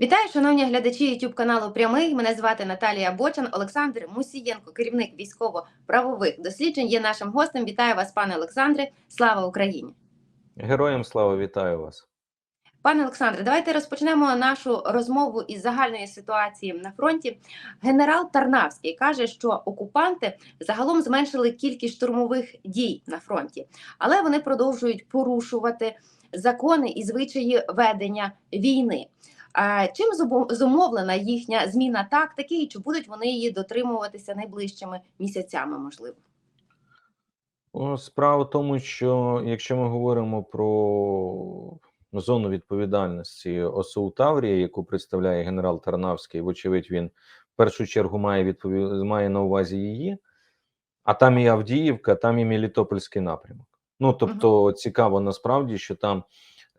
Вітаю, шановні глядачі YouTube каналу Прямий. Мене звати Наталія Бочан. Олександр Мусієнко, керівник військово-правових досліджень, є нашим гостем. Вітаю вас, пане Олександре. Слава Україні! Героям слава вітаю вас. Пане Олександре, давайте розпочнемо нашу розмову із загальної ситуації на фронті. Генерал Тарнавський каже, що окупанти загалом зменшили кількість штурмових дій на фронті, але вони продовжують порушувати закони і звичаї ведення війни. Чим зумовлена їхня зміна тактики, і чи будуть вони її дотримуватися найближчими місяцями? Можливо, Справа в тому, що якщо ми говоримо про зону відповідальності ОСУ Таврія, яку представляє генерал Тарнавський, вочевидь, він в першу чергу має відпові... має на увазі її, а там і Авдіївка, там і Мелітопольський напрямок. Ну тобто, цікаво насправді, що там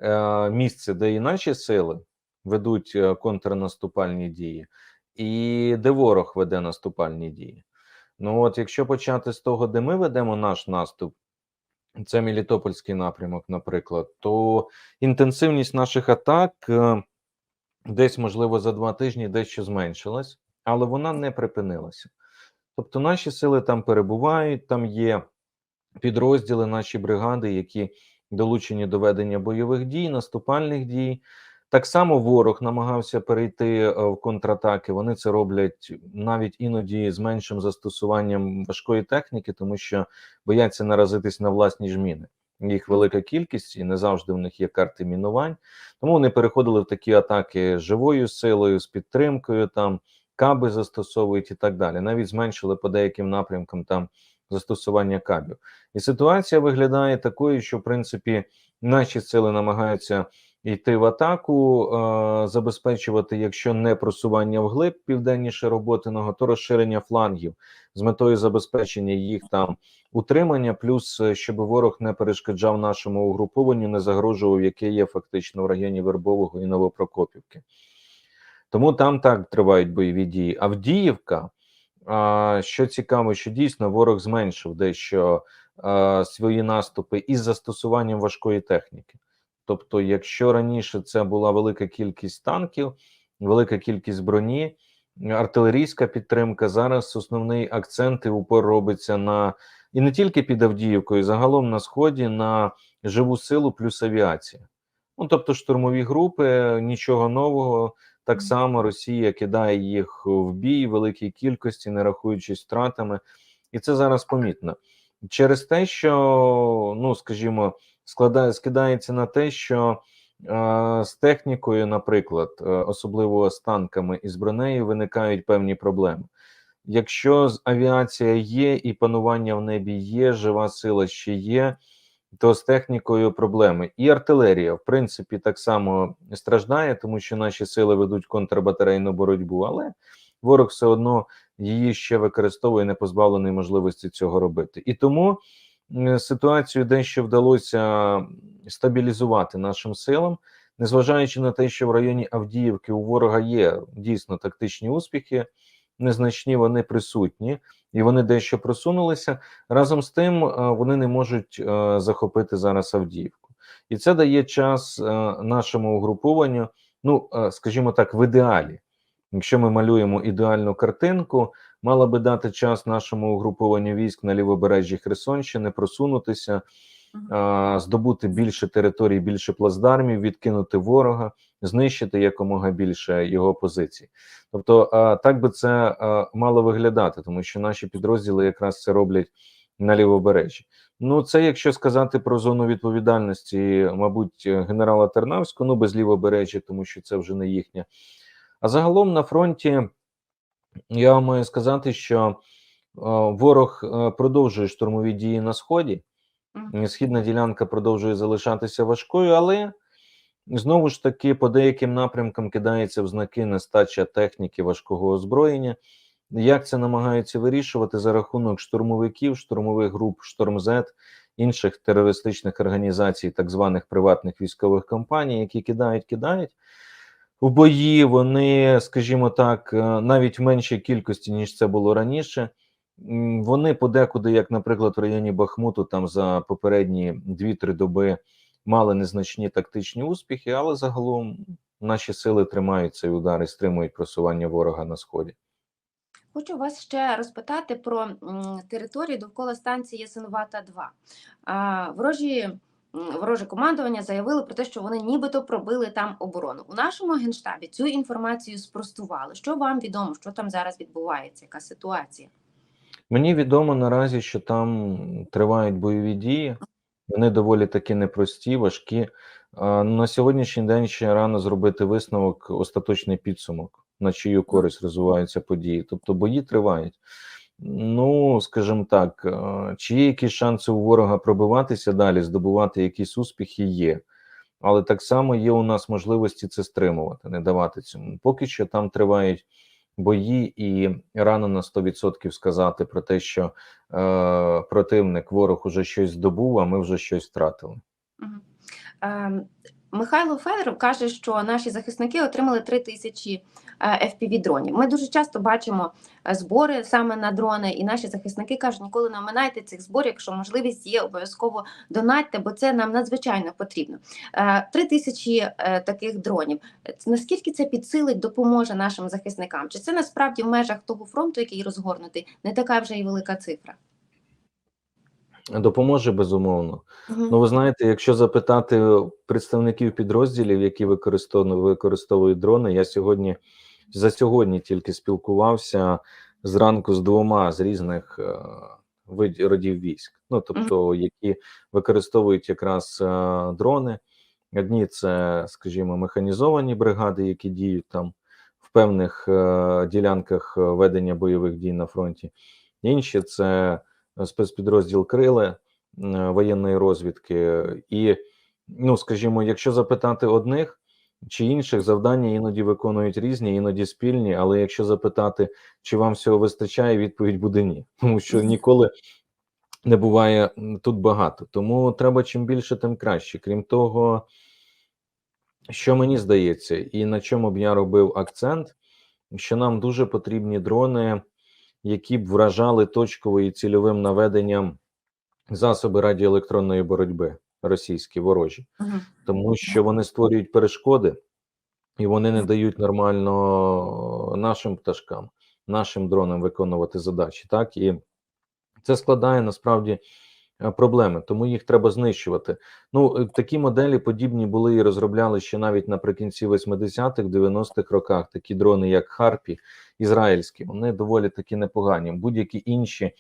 е, місце, де і наші сили ведуть е, контрнаступальні дії, і де ворог веде наступальні дії. Ну от, якщо почати з того, де ми ведемо наш наступ, це Мелітопольський напрямок, наприклад, то інтенсивність наших атак е, десь, можливо, за два тижні дещо зменшилась, але вона не припинилася. Тобто наші сили там перебувають, там є підрозділи, наші бригади, які долучені до ведення бойових дій, наступальних дій. Так само ворог намагався перейти е, в контратаки. Вони це роблять навіть іноді з меншим застосуванням важкої техніки, тому що бояться наразитись на власні ж міни. Їх велика кількість, і не завжди в них є карти мінувань. Тому вони переходили в такі атаки живою силою, з підтримкою, там каби застосовують і так далі. Навіть зменшили по деяким напрямкам там застосування кабів. І ситуація виглядає такою, що в принципі наші сили намагаються йти в атаку, е, забезпечувати, якщо не просування вглиб південніше роботиного, то розширення флангів з метою забезпечення їх там утримання, плюс е, щоб ворог не перешкоджав нашому угрупованню, не загрожував, яке є фактично в районі Вербового і Новопрокопівки. Тому там так тривають бойові дії. Авдіївка, що цікаво, що дійсно ворог зменшив дещо свої наступи із застосуванням важкої техніки. Тобто, якщо раніше це була велика кількість танків, велика кількість броні, артилерійська підтримка, зараз основний акцент і упор робиться на і не тільки під Авдіївкою, загалом на сході на живу силу плюс авіація. Ну тобто, штурмові групи, нічого нового. Так само Росія кидає їх в бій в великій кількості, не рахуючись втратами, і це зараз помітно через те, що ну скажімо, складає скидається на те, що е, з технікою, наприклад, е, особливо з танками і з бронею, виникають певні проблеми. Якщо авіація є і панування в небі є, жива сила ще є, то з технікою проблеми. І артилерія, в принципі, так само страждає, тому що наші сили ведуть контрбатарейну боротьбу, але ворог все одно її ще використовує, не позбавлений можливості цього робити. І тому ситуацію дещо вдалося стабілізувати нашим силам, незважаючи на те, що в районі Авдіївки у ворога є дійсно тактичні успіхи, незначні вони присутні, і вони дещо просунулися. Разом з тим е, вони не можуть е, захопити зараз Авдіївку, і це дає час е, нашому угрупованню. Ну, скажімо так, в ідеалі. Якщо ми малюємо ідеальну картинку, мала би дати час нашому угрупованню військ на лівобережжі Херсонщини просунутися, здобути більше територій, більше плацдармів, відкинути ворога, знищити якомога більше його позицій. Тобто, так би це мало виглядати, тому що наші підрозділи якраз це роблять на лівобережжі. Ну, це якщо сказати про зону відповідальності, мабуть, генерала Тернавського, ну без лівобережжя, тому що це вже не їхня. А загалом на фронті я вам маю сказати, що е, ворог е, продовжує штурмові дії на сході. Східна ділянка продовжує залишатися важкою, але знову ж таки по деяким напрямкам кидається в знаки нестача техніки важкого озброєння. Як це намагаються вирішувати за рахунок штурмовиків, штурмових груп «Штормзет», інших терористичних організацій, так званих приватних військових компаній, які кидають, кидають в бої. Вони, скажімо так, е, навіть в меншій кількості ніж це було раніше. Вони подекуди, як, наприклад, в районі Бахмуту, там за попередні 2-3 доби мали незначні тактичні успіхи, але загалом наші сили тримають цей удар і стримують просування ворога на сході. Хочу вас ще розпитати про територію довкола станції Ясинувата 2. Ворожі, вороже командування заявили про те, що вони нібито пробили там оборону. У нашому генштабі цю інформацію спростували. Що вам відомо, що там зараз відбувається, яка ситуація? Мені відомо наразі, що там тривають бойові дії. Вони доволі таки непрості, важкі. На сьогоднішній день ще рано зробити висновок, остаточний підсумок, на чию користь розвиваються події. Тобто бої тривають. Ну, скажімо так, е, чи є якісь шанси у ворога пробиватися далі, здобувати якісь успіхи, є. Але так само є у нас можливості це стримувати, не давати цьому. Поки що там тривають бої, і рано на 100% сказати про те, що е, противник, ворог уже щось здобув, а ми вже щось втратили. Ем, Михайло Федоров каже, що наші захисники отримали 3 тисячі fpv дронів. Ми дуже часто бачимо е, збори саме на дрони, і наші захисники кажуть, ніколи не оминайте цих зборів, якщо можливість є, обов'язково донатьте, бо це нам надзвичайно потрібно. Е, Три тисячі е, таких дронів. Наскільки це підсилить, допоможе нашим захисникам? Чи це насправді в межах того фронту, який розгорнутий, не така вже й велика цифра? Допоможе безумовно. Мгм. Ну, ви знаєте, якщо запитати представників підрозділів, які використовують дрони, я сьогодні за сьогодні тільки спілкувався зранку з двома з різних е, родів військ. Ну тобто, які використовують якраз е, дрони. Одні це, скажімо, механізовані бригади, які діють там в певних е, ділянках ведення бойових дій на фронті. Інші це спецпідрозділ Криле е, воєнної розвідки. І, ну, скажімо, якщо запитати одних чи інших, завдання іноді виконують різні, іноді спільні. Але якщо запитати, чи вам всього вистачає, відповідь буде ні, тому що ніколи не буває тут багато. Тому треба чим більше, тим краще. Крім того, що мені здається, і на чому б я робив акцент, що нам дуже потрібні дрони, які б вражали точково і цільовим наведенням засоби радіоелектронної боротьби російські ворожі, тому що вони створюють перешкоди і вони не дають нормально нашим пташкам, нашим дронам виконувати задачі. Так і це складає насправді е, проблеми, тому їх треба знищувати. Ну е, такі моделі подібні були і розробляли ще навіть наприкінці 80-х, 90-х роках. Такі дрони, як Харпі, ізраїльські, вони доволі таки непогані. Будь-які інші.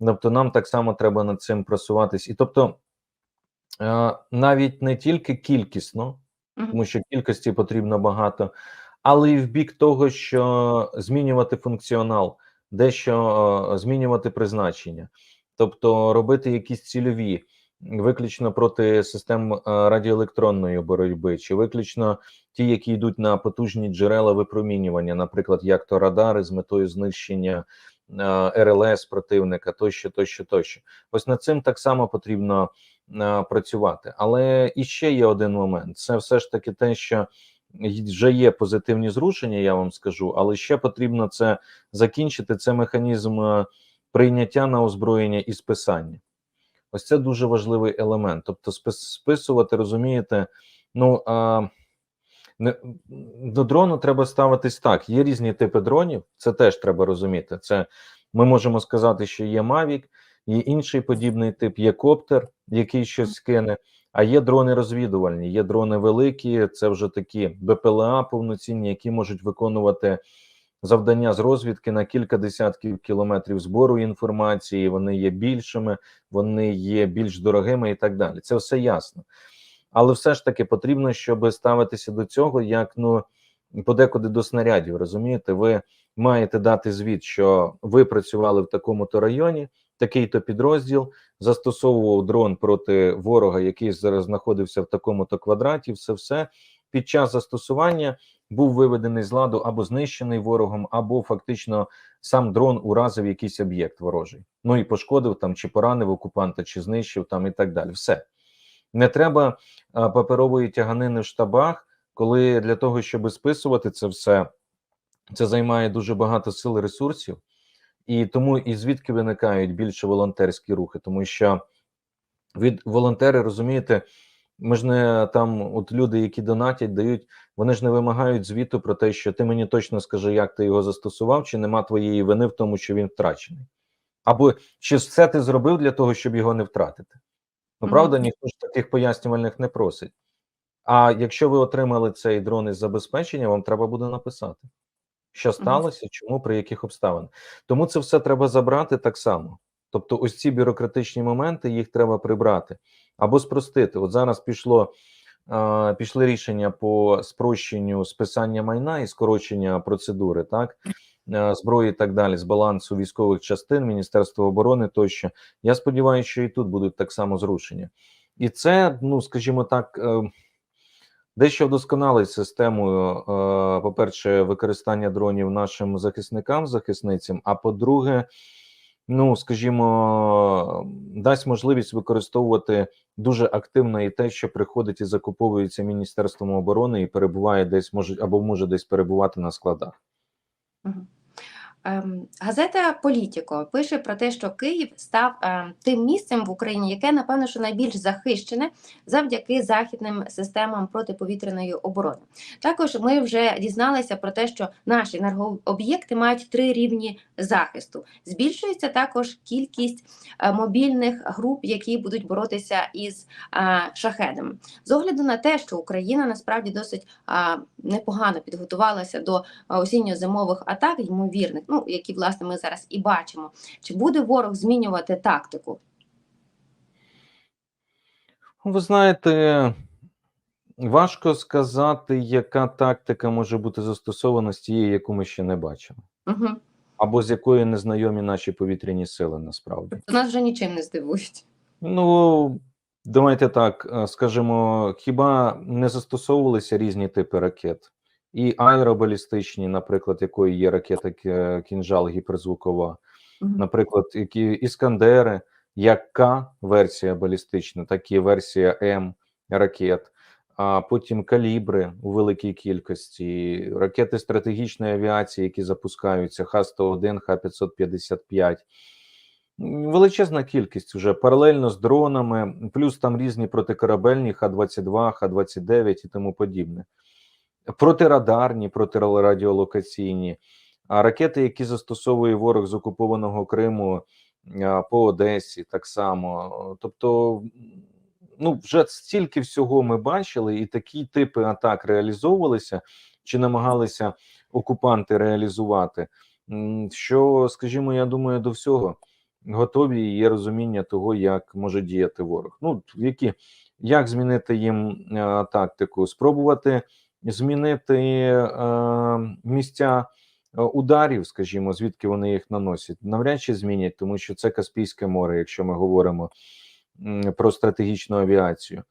Тобто, нам так само треба над цим просуватись. І тобто, навіть не тільки кількісно, тому що кількості потрібно багато, але і в бік того, що змінювати функціонал, дещо е, змінювати призначення, тобто робити якісь цільові, виключно проти систем е, радіоелектронної боротьби, чи виключно ті, які йдуть на потужні джерела випромінювання, наприклад, як то радари з метою знищення е, РЛС противника, тощо, тощо, тощо. Ось над цим так само потрібно е, працювати. Але іще є один момент: це все ж таки те, що вже є позитивні зрушення, я вам скажу, але ще потрібно це закінчити. Це механізм е, прийняття на озброєння і списання. Ось це дуже важливий елемент. Тобто, спис- списувати, розумієте, ну а, не, до дрону треба ставитись так. Є різні типи дронів, це теж треба розуміти. Це ми можемо сказати, що є Mavic, є інший подібний тип, є коптер, який щось кине. А є дрони розвідувальні, є дрони великі, це вже такі БПЛА повноцінні, які можуть виконувати завдання з розвідки на кілька десятків кілометрів збору інформації. Вони є більшими, вони є більш дорогими і так далі. Це все ясно. Але все ж таки потрібно, щоб ставитися до цього, як ну подекуди до снарядів. Розумієте, ви маєте дати звіт, що ви працювали в такому-то районі, такий-то підрозділ застосовував дрон проти ворога, який зараз знаходився в такому-то квадраті. Все все під час застосування був виведений з ладу або знищений ворогом, або фактично сам дрон уразив якийсь об'єкт ворожий. Ну і пошкодив там, чи поранив окупанта, чи знищив там і так далі. Все не треба паперової тяганини в штабах, коли для того, щоб списувати це все, це займає дуже багато сил і ресурсів, і тому і звідки виникають більше волонтерські рухи, тому що від волонтери розумієте, Ми ж не там, от люди, які донатять, дають, вони ж не вимагають звіту про те, що ти мені точно скажи, як ти його застосував, чи нема твоєї вини в тому, що він втрачений. Або чи все ти зробив для того, щоб його не втратити. Ну, правда, ніхто ж таких пояснювальних не просить. А якщо ви отримали цей дрон із забезпечення, вам треба буде написати, що сталося, чому, при яких обставинах. Тому це все треба забрати так само. Тобто, ось ці бюрократичні моменти їх треба прибрати або спростити. От зараз пішло, е, пішли рішення по спрощенню списання майна і скорочення процедури, так зброї і так далі, з балансу військових частин, Міністерства оборони тощо. Я сподіваюся, що і тут будуть так само зрушення. І це, ну скажімо так, е, дещо вдосконалить систему, е, по-перше, використання дронів нашим захисникам, захисницям. А по-друге, ну скажімо, дасть можливість використовувати дуже активно і те, що приходить і закуповується Міністерством оборони і перебуває десь, може або може десь перебувати на складах. Ем, Газета Політіко пише про те, що Київ став ем, тим місцем в Україні, яке напевно що найбільш захищене завдяки західним системам протиповітряної оборони. Також ми вже дізналися про те, що наші енергооб'єкти мають три рівні захисту. Збільшується також кількість е, мобільних груп, які будуть боротися із е, шахедами. З огляду на те, що Україна насправді досить а, непогано підготувалася до осінньо-зимових атак, ймовірних, ну які власне ми зараз і бачимо. Чи буде ворог змінювати тактику? Ви знаєте, важко сказати, яка тактика може бути застосована з тієї, яку ми ще не бачили, Угу. або з якої незнайомі наші повітряні сили насправді. Нас вже нічим не здивують. Ну, давайте так е, скажемо, хіба не застосовувалися різні типи ракет? І аеробалістичні, наприклад, якої є ракета кінжал гіперзвукова, наприклад, які іскандери, як версія балістична, так і версія М ракет, а потім калібри у великій кількості, ракети стратегічної авіації, які запускаються Х-101, Х-555. Величезна кількість вже паралельно з дронами, плюс там різні протикорабельні Х-22, Х-29 і тому подібне. Протирадарні, протирадіолокаційні, а ракети, які застосовує ворог з окупованого Криму по Одесі, так само. Тобто, ну вже стільки всього ми бачили, і такі типи атак реалізовувалися чи намагалися окупанти реалізувати. Що, скажімо, я думаю, до всього готові є розуміння того, як може діяти ворог. Ну, які як змінити їм тактику, спробувати змінити е, місця е, ударів, скажімо, звідки вони їх наносять, навряд чи змінять, тому що це Каспійське море, якщо ми говоримо про стратегічну авіацію.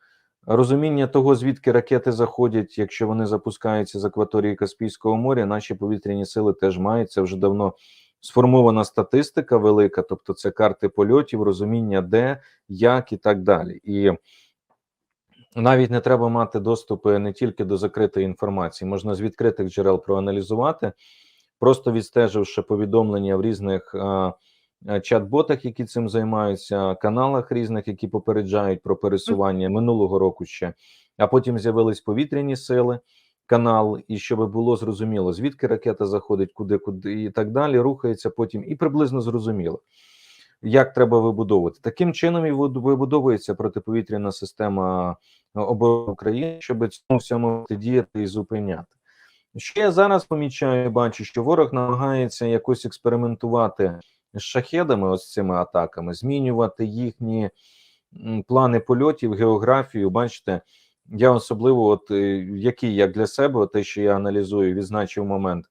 Розуміння того, звідки ракети заходять, якщо вони запускаються з акваторії Каспійського моря, наші повітряні сили теж мають це вже давно сформована статистика велика, тобто це карти польотів, розуміння де, як і так далі. І навіть не треба мати доступи не тільки до закритої інформації, можна з відкритих джерел проаналізувати, просто відстеживши повідомлення в різних а, а, чат-ботах, які цим займаються, каналах різних, які попереджають про пересування минулого року ще. А потім з'явились повітряні сили, канал, і щоб було зрозуміло, звідки ракета заходить, куди, куди і так далі, рухається потім, і приблизно зрозуміло як треба вибудовувати. Таким чином і вибудовується протиповітряна система е, оборони України, щоб цьому всьому діяти і зупиняти. Що я зараз помічаю, бачу, що ворог намагається якось експериментувати з шахедами, ось цими атаками, змінювати їхні плани польотів, географію. Бачите, я особливо, от е, який як для себе, те, що я аналізую, відзначив момент.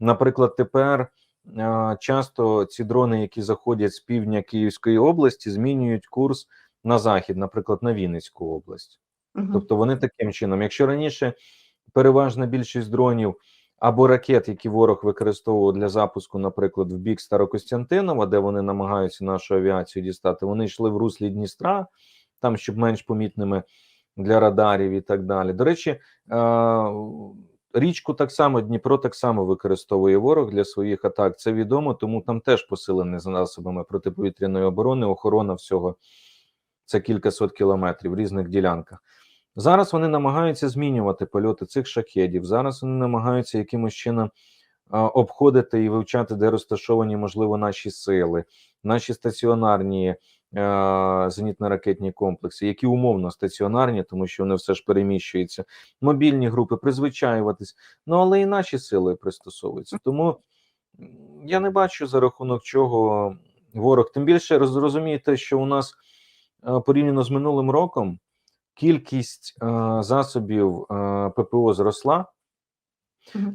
Наприклад, тепер часто ці дрони, які заходять з півдня Київської області, змінюють курс на захід, наприклад, на Вінницьку область. Мгм. Тобто вони таким чином, якщо раніше переважна більшість дронів або ракет, які ворог використовував для запуску, наприклад, в бік Старокостянтинова, де вони намагаються нашу авіацію дістати, вони йшли в руслі Дністра, там щоб менш помітними для радарів і так далі. До речі, річку так само Дніпро так само використовує ворог для своїх атак. Це відомо, тому там теж посилений засобами протиповітряної оборони, охорона всього це кількасот кілометрів в різних ділянках. Зараз вони намагаються змінювати польоти цих шахедів. Зараз вони намагаються якимось чином обходити і вивчати, де розташовані, можливо, наші сили, наші стаціонарні зенітно-ракетні комплекси, які умовно стаціонарні, тому що вони все ж переміщуються, мобільні групи, призвичаюватись. Ну але і наші сили пристосовуються. Тому я не бачу за рахунок чого ворог. Тим більше роз- розумієте, що у нас е, порівняно з минулим роком кількість е, засобів е, ППО зросла,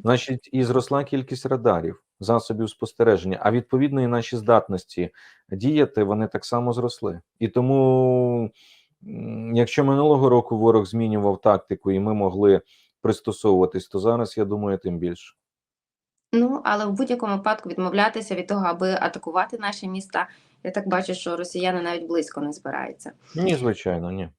значить, і зросла кількість радарів, засобів спостереження, а відповідно і наші здатності діяти вони так само зросли. І тому, якщо минулого року ворог змінював тактику, і ми могли пристосовуватись, то зараз я думаю, тим більше. Ну, але в будь-якому випадку відмовлятися від того, аби атакувати наші міста, я так бачу, що росіяни навіть близько не збираються. Ні, звичайно, ні.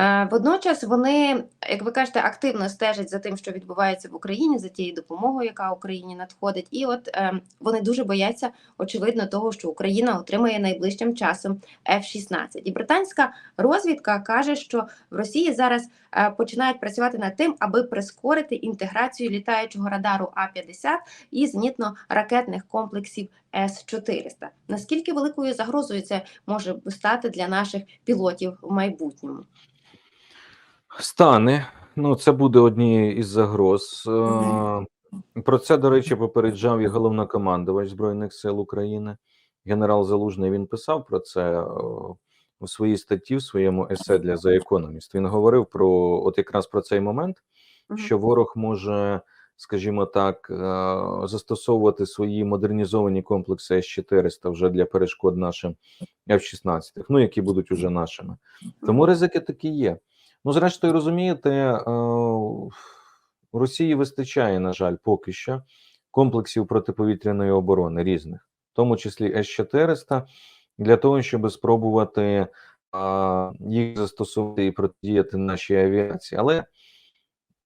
Е, Водночас вони, як ви кажете, активно стежать за тим, що відбувається в Україні, за тією допомогою, яка Україні надходить. І от е, вони дуже бояться, очевидно, того, що Україна отримає найближчим часом F-16. І британська розвідка каже, що в Росії зараз е, починають працювати над тим, аби прискорити інтеграцію літаючого радару А-50 і зенітно-ракетних комплексів С-400. Наскільки великою загрозою це може стати для наших пілотів в майбутньому? Стане. Ну, це буде однією із загроз. Е, Про це, до речі, попереджав і головнокомандувач Збройних сил України. Генерал Залужний він писав про це е, у своїй статті, в своєму есе для The Economist. Він говорив про от якраз про цей момент, що ворог може, скажімо так, е, застосовувати свої модернізовані комплекси С-400 вже для перешкод нашим F-16, ну які будуть уже нашими. Тому ризики такі є. Ну, зрештою, розумієте, е, Росії вистачає, на жаль, поки що комплексів протиповітряної оборони різних, в тому числі С-400, для того, щоб спробувати їх застосувати і протидіяти нашій авіації. Але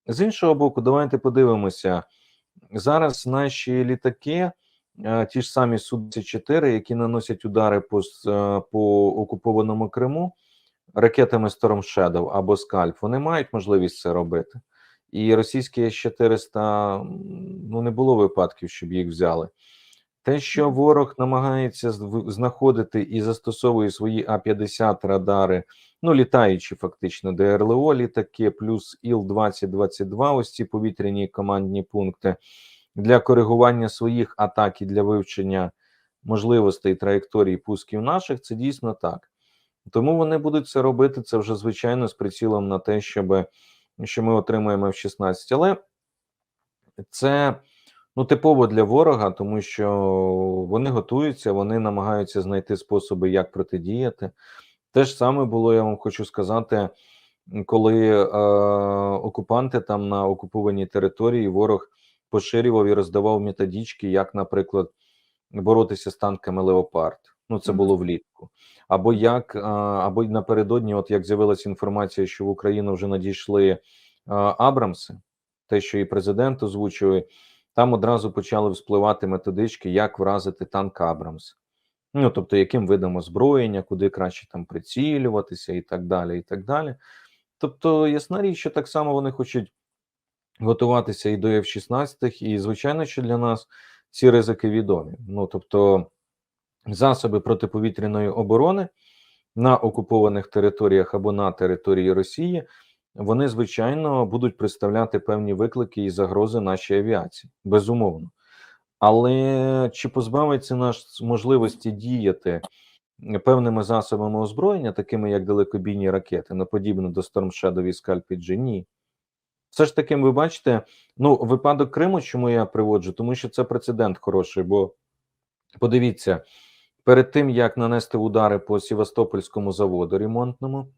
з іншого боку, давайте подивимося. Зараз наші літаки, е, ті ж самі Су-24, які наносять удари по, е, по окупованому Криму ракетами Storm Shadow або Скальп, вони мають можливість це робити. І російські С-400, ну не було випадків, щоб їх взяли. Те, що ворог намагається знаходити і застосовує свої А-50 радари, ну літаючі фактично ДРЛО літаки, плюс Іл-2022, ось ці повітряні командні пункти для коригування своїх атак і для вивчення можливостей траєкторій пусків наших, це дійсно так. Тому вони будуть це робити. Це вже звичайно з прицілом на те, щоб що ми отримаємо в 16. Але це ну типово для ворога, тому що вони готуються, вони намагаються знайти способи, як протидіяти. Те ж саме було, я вам хочу сказати, коли е, окупанти там на окупованій території ворог поширював і роздавав методички, як, наприклад, боротися з танками Леопард. Ну, це було влітку. Або як, або напередодні, от як з'явилася інформація, що в Україну вже надійшли Абрамси, те, що і президент озвучує, там одразу почали вспливати методички, як вразити танк Абрамс. Ну, тобто, яким видом озброєння, куди краще там прицілюватися, і так далі. і так далі. Тобто, ясна річ, що так само вони хочуть готуватися і до F-16, і звичайно, що для нас ці ризики відомі. Ну тобто, засоби протиповітряної оборони на окупованих територіях або на території Росії, вони звичайно будуть представляти певні виклики і загрози нашій авіації, безумовно. Але чи позбавиться нас можливості діяти певними засобами озброєння, такими як далекобійні ракети, на подібне до Storm Shadow і Scalp Ні. Все ж таки, ви бачите, ну, випадок Криму, чому я приводжу, тому що це прецедент хороший, бо подивіться, перед тим як нанести удари по Севастопольському заводу ремонтному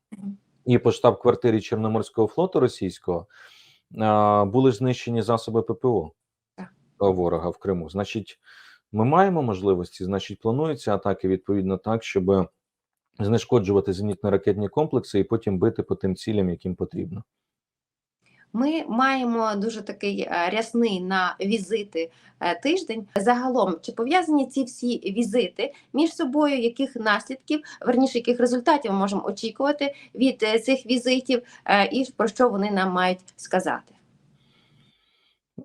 і по штаб-квартирі Чорноморського флоту російського, були знищені засоби ППО Так. ворога в Криму. Значить, ми маємо можливості, значить, плануються атаки відповідно так, щоб знешкоджувати зенітно-ракетні комплекси і потім бити по тим цілям, яким потрібно. Ми маємо дуже такий е, рясний на візити е, тиждень. Загалом, чи пов'язані ці всі візити між собою, яких наслідків, верніше, яких результатів ми можемо очікувати від е, цих візитів, і про що вони нам мають сказати?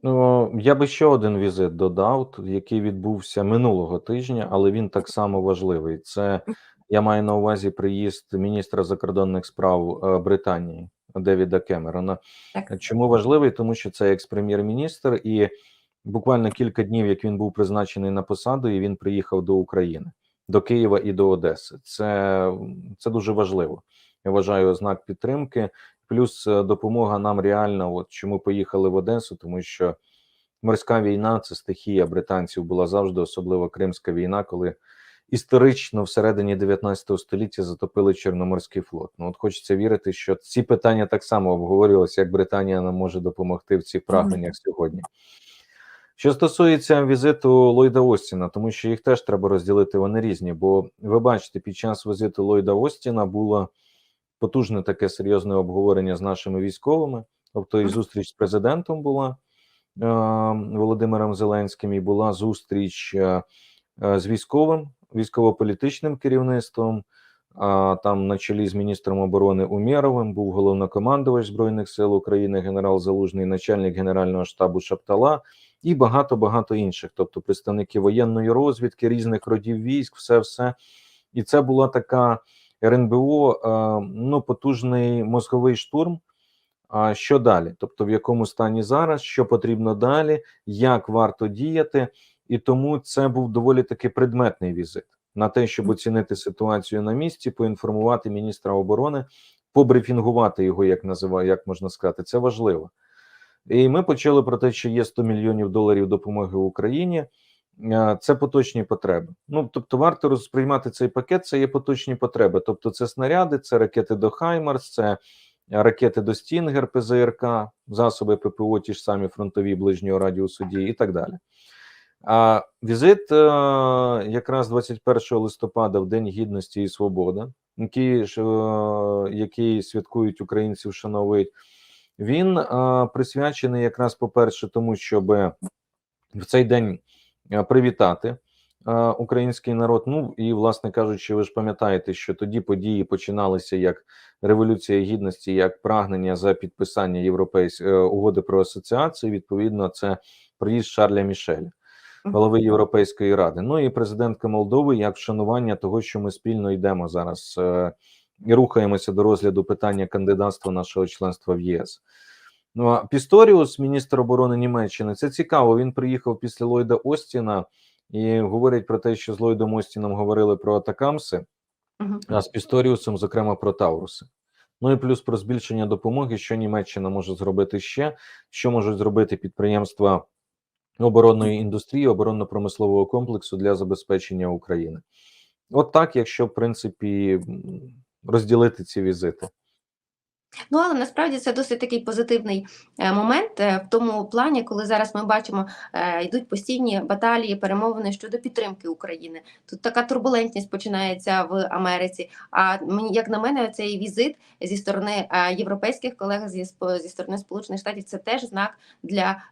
Ну, я би ще один візит додав, який відбувся минулого тижня, але він так само важливий. Це я маю на увазі приїзд міністра закордонних справ Британії Девіда Кемерона. Так. Чому важливий? Тому що це екс-прем'єр-міністр, і буквально кілька днів, як він був призначений на посаду, і він приїхав до України, до Києва і до Одеси. Це, це дуже важливо. Я вважаю знак підтримки. Плюс е, допомога нам реально, от чому поїхали в Одесу, тому що морська війна це стихія британців була завжди, особливо Кримська війна, коли історично всередині 19 століття затопили Чорноморський флот. Ну от хочеться вірити, що ці питання так само обговорювалися, як Британія нам може допомогти в цих прагненнях сьогодні. Що стосується візиту Ллойда Остіна, тому що їх теж треба розділити, вони різні. Бо ви бачите, під час візиту Ллойда Остіна було потужне таке серйозне обговорення з нашими військовими. Тобто, і зустріч з президентом була е, Володимиром Зеленським, і була зустріч е, е, з військовим, військово-політичним керівництвом. Там на чолі з міністром оборони Умєровим був головнокомандувач збройних сил України, генерал Залужний, начальник генерального штабу Шаптала і багато багато інших, тобто представники воєнної розвідки, різних родів військ, все все. І це була така РНБО, ну потужний мозговий штурм. А що далі? Тобто, в якому стані зараз, що потрібно далі, як варто діяти, і тому це був доволі таки предметний візит на те, щоб оцінити ситуацію на місці, поінформувати міністра оборони, побрифінгувати його, як називає, як можна сказати, це важливо. І ми почали про те, що є 100 мільйонів доларів допомоги Україні. Е, Це поточні потреби. Ну тобто, варто розприймати цей пакет. Це є поточні потреби. Тобто, це снаряди, це ракети до Хаймарс, це ракети до Стінгер, ПЗРК, засоби ППО, ті ж самі фронтові ближнього радіусу дії і так далі. А візит е, якраз 21 листопада, в День Гідності і Свободи, який, е, який святкують українці, вшановують, він е, присвячений якраз, по-перше, тому, щоб в цей день привітати український народ. Ну і, власне кажучи, ви ж пам'ятаєте, що тоді події починалися як Революція Гідності, як прагнення за підписання європейської угоди про асоціацію. Відповідно, це приїзд Шарля Мішеля голови Європейської ради. Ну і президентка Молдови як вшанування того, що ми спільно йдемо зараз е, і рухаємося до розгляду питання кандидатства нашого членства в ЄС. Ну а Пісторіус, міністр оборони Німеччини, це цікаво. Він приїхав після Ллойда Остіна і говорять про те, що з Ллойдом Остіном говорили про атакамси, Мгм. а з Пісторіусом, зокрема, про Тауруси. Ну і плюс про збільшення допомоги, що Німеччина може зробити ще, що можуть зробити підприємства оборонної індустрії, оборонно-промислового комплексу для забезпечення України. От так, якщо в принципі розділити ці візити. Ну, але насправді це досить такий позитивний е, момент е, в тому плані, коли зараз ми бачимо, е, йдуть постійні баталії, перемовини щодо підтримки України. Тут така турбулентність починається в Америці. А як на мене, цей візит зі сторони європейських колег, зі, зі сторони Сполучених Штатів, це теж знак для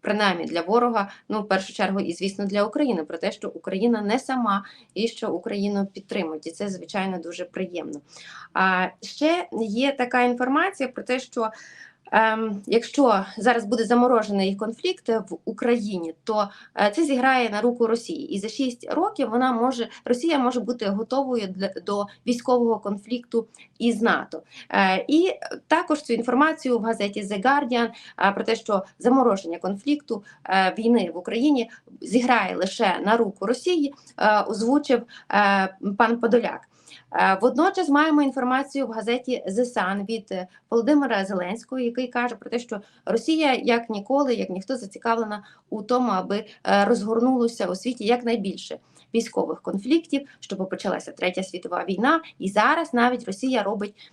принаймні для ворога, ну в першу чергу, і звісно, для України про те, що Україна не сама і що Україну підтримують. І це звичайно дуже приємно. А ще є така інформація про те, що ем, якщо зараз буде заморожений конфлікт в Україні, то е, це зіграє на руку Росії, і за 6 років вона може Росія може бути готовою для до військового конфлікту із НАТО. Е, і також цю інформацію в газеті The Guardian е, про те, що замороження конфлікту е, війни в Україні зіграє лише на руку Росії, е, озвучив е, пан Подоляк. Е, Водночас маємо інформацію в газеті The від е, Володимира Зеленського, який каже про те, що Росія як ніколи, як ніхто зацікавлена у тому, аби е, розгорнулося у світі якнайбільше військових конфліктів, щоб почалася третя світова війна, і зараз навіть Росія робить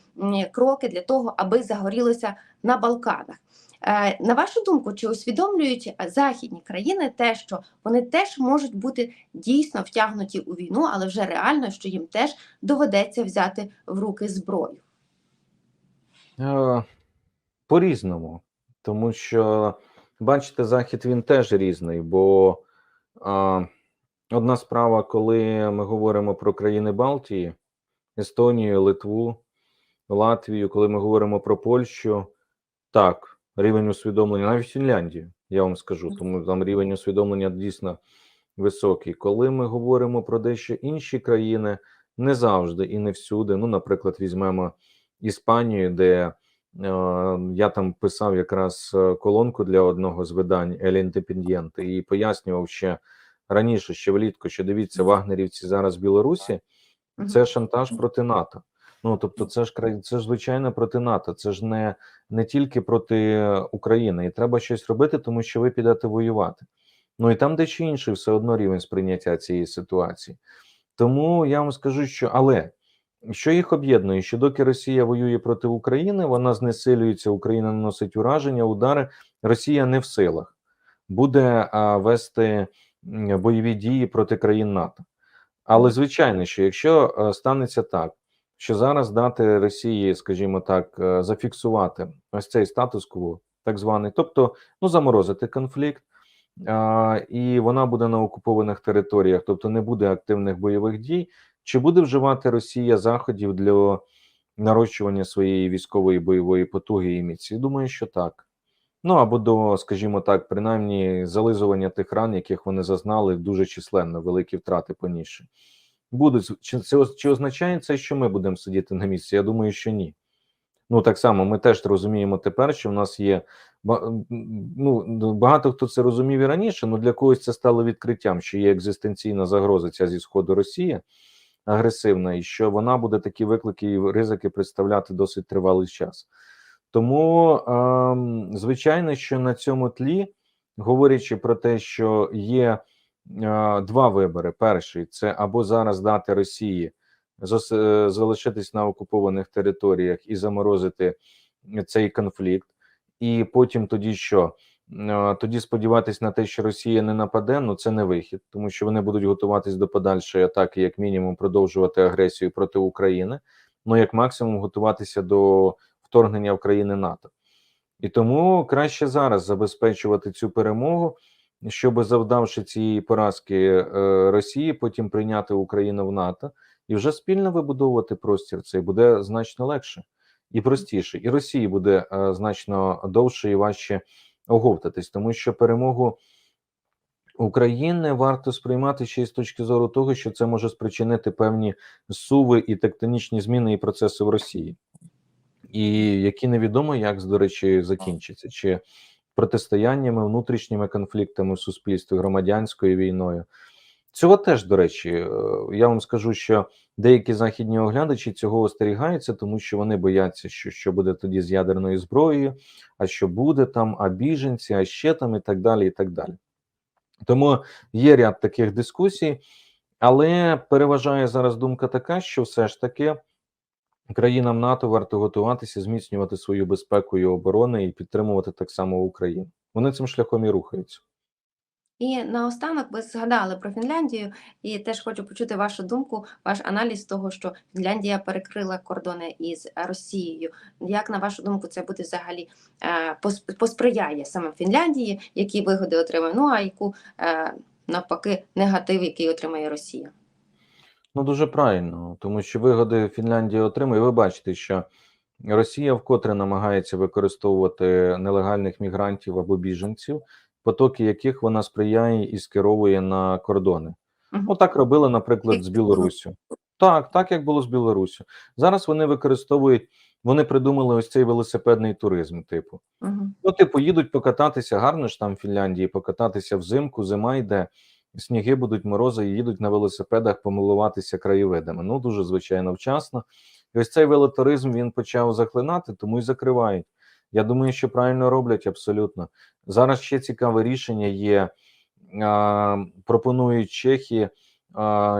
кроки для того, аби загорілося на Балканах. Е, На вашу думку, чи усвідомлюють е, західні країни те, що вони теж можуть бути дійсно втягнуті у війну, але вже реально, що їм теж доведеться взяти в руки зброю? Е, По-різному. Тому що, бачите, Захід він теж різний, бо а, одна справа, коли ми говоримо про країни Балтії, Естонію, Литву, Латвію, коли ми говоримо про Польщу, так, рівень усвідомлення, навіть Фінляндію, я вам скажу, тому там рівень усвідомлення дійсно високий. Коли ми говоримо про дещо інші країни, не завжди і не всюди. Ну, наприклад, візьмемо Іспанію, де е, я там писав якраз е, колонку для одного з видань El Independiente і пояснював ще раніше, ще влітку, що дивіться, вагнерівці зараз в Білорусі це шантаж проти НАТО. Ну тобто, це ж це ж звичайно проти НАТО. Це ж не, не тільки проти України, і треба щось робити, тому що ви підете воювати. Ну і там, де чи інший, все одно рівень сприйняття цієї ситуації. Тому я вам скажу, що але що їх об'єднує, що доки Росія воює проти України, вона знесилюється, Україна наносить ураження, удари. Росія не в силах буде а, вести бойові дії проти країн НАТО. Але звичайно, що якщо е, станеться так, що зараз дати Росії, скажімо так, е, зафіксувати ось цей статус-кво, так званий, тобто ну заморозити конфлікт, а, і вона буде на окупованих територіях, тобто не буде активних бойових дій, чи буде вживати Росія заходів для нарощування своєї військової бойової потуги і міці? Думаю, що так. Ну або до, скажімо так, принаймні зализування тих ран, яких вони зазнали, дуже численно, великі втрати понісши. Будуть чи це чи означає це, що ми будемо сидіти на місці? Я думаю, що ні. Ну так само ми теж розуміємо тепер, що в нас є ну, багато хто це розумів і раніше, але для когось це стало відкриттям, що є екзистенційна загроза ця зі сходу Росії агресивна, і що вона буде такі виклики і ризики представляти досить тривалий час. Тому, ем, звичайно, що на цьому тлі, говорячи про те, що є два вибори: перший це або зараз дати Росії зас- е, залишитись на окупованих територіях і заморозити цей конфлікт, і потім тоді що? Тоді сподіватись на те, що Росія не нападе, ну це не вихід, тому що вони будуть готуватись до подальшої атаки, як мінімум, продовжувати агресію проти України. Ну як максимум, готуватися до вторгнення в країни НАТО. І тому краще зараз забезпечувати цю перемогу, щоб завдавши цієї поразки е, Росії, потім прийняти Україну в НАТО і вже спільно вибудовувати простір. Це буде значно легше і простіше. І Росії буде е, значно довше і важче оговтатись, тому що перемогу України варто сприймати ще й з точки зору того, що це може спричинити певні суви і тектонічні зміни і процеси в Росії і які невідомо як до речі закінчаться, чи протистояннями, внутрішніми конфліктами в суспільстві, громадянською війною. Цього теж, до речі, е, я вам скажу, що деякі західні оглядачі цього остерігаються, тому що вони бояться, що що буде тоді з ядерною зброєю, а що буде там, а біженці, а ще там і так далі. і так далі. Тому є ряд таких дискусій, але переважає зараз думка така, що все ж таки країнам НАТО варто готуватися, зміцнювати свою безпеку і оборону і підтримувати так само Україну. Вони цим шляхом і рухаються. І наостанок ви згадали про Фінляндію, і теж хочу почути вашу думку, ваш аналіз того, що Фінляндія перекрила кордони із Росією. Як на вашу думку, це буде взагалі е, посприяє саме Фінляндії, які вигоди отримає, ну а яку е, навпаки негатив, який отримає Росія? Ну дуже правильно, тому що вигоди Фінляндія отримує. Ви бачите, що Росія вкотре намагається використовувати нелегальних мігрантів або біженців, потоки яких вона сприяє і скеровує на кордони. Мгм. Ну так робили, наприклад, з Білоруссю. Так, так як було з Білоруссю. Зараз вони використовують, вони придумали ось цей велосипедний туризм, типу. Мгм. Ну, типу, їдуть покататися гарно ж там в Фінляндії, покататися взимку, зима йде, сніги будуть морози, і їдуть на велосипедах помилуватися краєвидами. Ну, дуже звичайно вчасно. І ось цей велотуризм він почав захлинати, тому й закривають. Я думаю, що правильно роблять абсолютно. Зараз ще цікаве рішення є. Пропонують Чехії,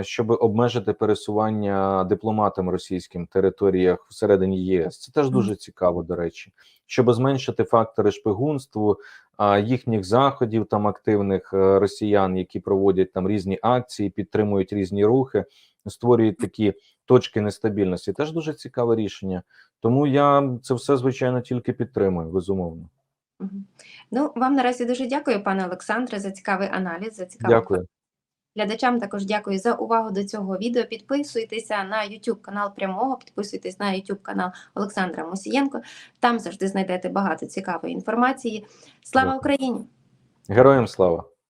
щоб обмежити пересування дипломатам російським територіях всередині ЄС. Це теж дуже цікаво, до речі, щоб зменшити фактори шпигунству, їхніх заходів там активних е, росіян, які проводять там різні акції, підтримують різні рухи, створюють такі точки нестабільності. Теж дуже цікаве рішення. Тому я це все звичайно тільки підтримую, безумовно. Ну, вам наразі дуже дякую, пане Олександре, за цікавий аналіз, за цікаву Дякую. Глядачам також дякую за увагу до цього відео. Підписуйтеся на YouTube канал прямого, підписуйтесь на YouTube канал Олександра Мусієнко. Там завжди знайдете багато цікавої інформації. Слава Україні! Героям слава!